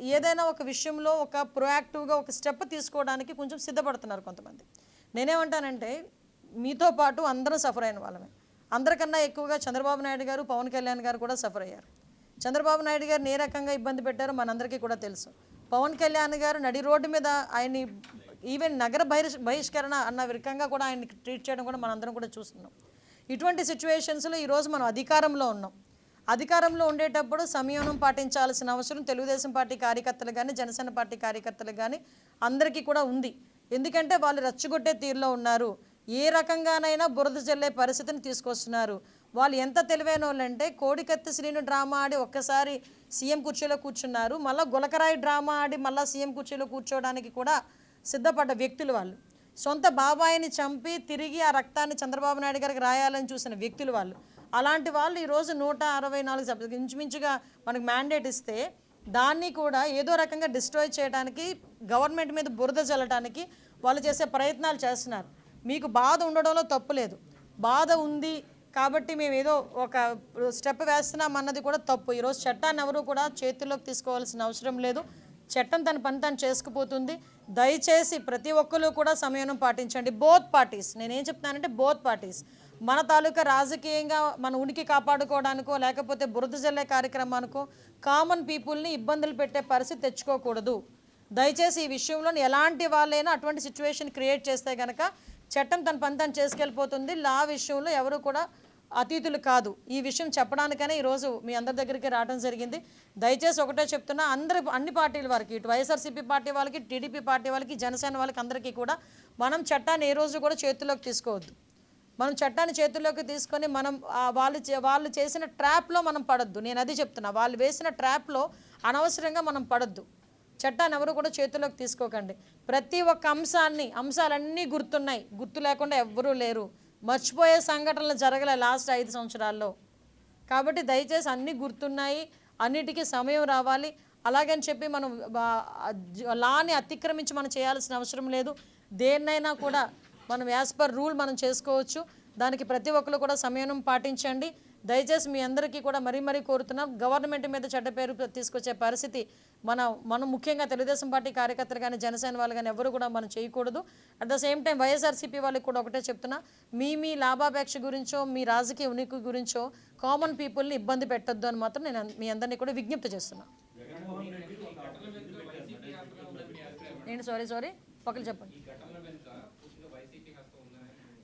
ఏదైనా ఒక విషయంలో ఒక ప్రొయాక్టివ్గా ఒక స్టెప్ తీసుకోవడానికి కొంచెం సిద్ధపడుతున్నారు కొంతమంది. నేనేమంటానంటే మీతో పాటు అందరం సఫర్ అయిన వాళ్ళమే. అందరికన్నా ఎక్కువగా చంద్రబాబు నాయుడు గారు పవన్ కళ్యాణ్ గారు కూడా సఫర్ అయ్యారు. చంద్రబాబు నాయుడు గారు ఏ రకంగా ఇబ్బంది పెట్టారో మనందరికీ కూడా తెలుసు. పవన్ కళ్యాణ్ గారు నడి రోడ్డు మీద ఆయన్ని ఈవెన్ నగర బహిష్ బహిష్కరణ అన్న రకంగా కూడా ఆయన్ని ట్రీట్ చేయడం కూడా మనందరం కూడా చూస్తున్నాం. ఇటువంటి సిచ్యువేషన్స్లో ఈరోజు మనం అధికారంలో ఉన్నాం. అధికారంలో ఉండేటప్పుడు సంయమనం పాటించాల్సిన అవసరం తెలుగుదేశం పార్టీ కార్యకర్తలు కానీ జనసేన పార్టీ కార్యకర్తలు కానీ అందరికీ కూడా ఉంది. ఎందుకంటే వాళ్ళు రచ్చగొట్టే తీరులో ఉన్నారు. ఏ రకంగానైనా బురద జల్లే పరిస్థితిని తీసుకొస్తున్నారు. వాళ్ళు ఎంత తెలివైన వాళ్ళంటే కోడికత్తి శ్రీను డ్రామా ఆడి ఒక్కసారి సీఎం కుర్చీలో కూర్చున్నారు. మళ్ళీ గులకరాయి డ్రామా ఆడి మళ్ళీ సీఎం కుర్చీలో కూర్చోవడానికి కూడా సిద్ధపడ్డ వ్యక్తులు వాళ్ళు. సొంత బాబాయిని చంపి తిరిగి ఆ రక్తాన్ని చంద్రబాబు నాయుడు గారికి రాయాలని చూసిన వ్యక్తులు వాళ్ళు. అలాంటి వాళ్ళు ఈరోజు నూట అరవై నాలుగు సభ్యులు. ఇంచుమించుగా మనకు మ్యాండేట్ ఇస్తే దాన్ని కూడా ఏదో రకంగా డిస్ట్రాయ్ చేయడానికి గవర్నమెంట్ మీద బురద చల్లటానికి వాళ్ళు చేసే ప్రయత్నాలు చేస్తున్నారు. మీకు బాధ ఉండడంలో తప్పు లేదు. బాధ ఉంది కాబట్టి మేము ఏదో ఒక స్టెప్ వేస్తున్నాం అన్నది కూడా తప్పు. ఈరోజు చట్టాన్ని ఎవరు కూడా చేతుల్లోకి తీసుకోవాల్సిన అవసరం లేదు. చట్టం తన పని తను చేసుకుపోతుంది. దయచేసి ప్రతి ఒక్కరు కూడా సమయం పాటించండి. బోత్ పార్టీస్ నేనేం చెప్తానంటే బోత్ పార్టీస్ మన తాలూకా రాజకీయంగా మన ఉనికి కాపాడుకోవడానికో లేకపోతే బురద జల్లే కార్యక్రమానికో కామన్ పీపుల్ని ఇబ్బందులు పెట్టే పరిస్థితి తెచ్చుకోకూడదు. దయచేసి ఈ విషయంలో ఎలాంటి వాళ్ళైనా అటువంటి సిచ్యువేషన్ క్రియేట్ చేస్తే కనుక చట్టం తన పని తను చేసుకెళ్ళిపోతుంది. లా విషయంలో ఎవరు కూడా అతీతులు కాదు. ఈ విషయం చెప్పడానికనే ఈరోజు మీ అందరి దగ్గరికి రావడం జరిగింది. దయచేసి ఒకటే చెప్తున్నా అందరి అన్ని పార్టీల వారికి ఇటు వైఎస్ఆర్సీపీ పార్టీ వాళ్ళకి టీడీపీ పార్టీ వాళ్ళకి జనసేన వాళ్ళకి అందరికీ కూడా మనం చట్టాన్ని ఏ రోజు కూడా చేతుల్లోకి తీసుకోవద్దు. మనం చట్టాన్ని చేతుల్లోకి తీసుకొని మనం వాళ్ళు చే- వాళ్ళు చేసిన ట్రాప్లో మనం పడద్దు. నేను అది చెప్తున్నా. వాళ్ళు వేసిన ట్రాప్లో అనవసరంగా మనం పడద్దు. చట్టాన్ని ఎవరు కూడా చేతుల్లోకి తీసుకోకండి. ప్రతి ఒక్క అంశాన్ని అంశాలన్నీ గుర్తున్నాయి. గుర్తు లేకుండా ఎవ్వరూ లేరు. మర్చిపోయే సంఘటనలు జరగలే లాస్ట్ ఐదు సంవత్సరాల్లో. కాబట్టి దయచేసి అన్నీ గుర్తున్నాయి. అన్నిటికీ సమయం రావాలి. అలాగని చెప్పి మనం లాని అతిక్రమించి మనం చేయాల్సిన అవసరం లేదు. దేన్నైనా కూడా మనం యాజ్ పర్ రూల్ మనం చేసుకోవచ్చు. దానికి ప్రతి ఒక్కరు కూడా సమయం పాటించండి. దయచేసి మీ అందరికీ కూడా మరీ మరీ కోరుతున్నాం. గవర్నమెంట్ మీద చెడ్డ పేరు తీసుకొచ్చే పరిస్థితి మన మనం ముఖ్యంగా తెలుగుదేశం పార్టీ కార్యకర్తలు కానీ జనసేన వాళ్ళు కానీ ఎవరు కూడా మనం చేయకూడదు. At the same time YSRCP వాళ్ళకి కూడా ఒకటే చెప్తున్నా. మీ మీ లాభాపేక్ష గురించో మీ రాజకీయ ఉనికి గురించో కామన్ పీపుల్ని ఇబ్బంది పెట్టొద్దు అని మాత్రం నేను మీ అందరినీ కూడా విజ్ఞప్తి చేస్తున్నా. ఏంటి? సారీ సారీ ఒకరు చెప్పండి.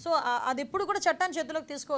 సో ఆ- అది ఎప్పుడు కూడా చట్టాన్ని చేతిలోకి తీసుకో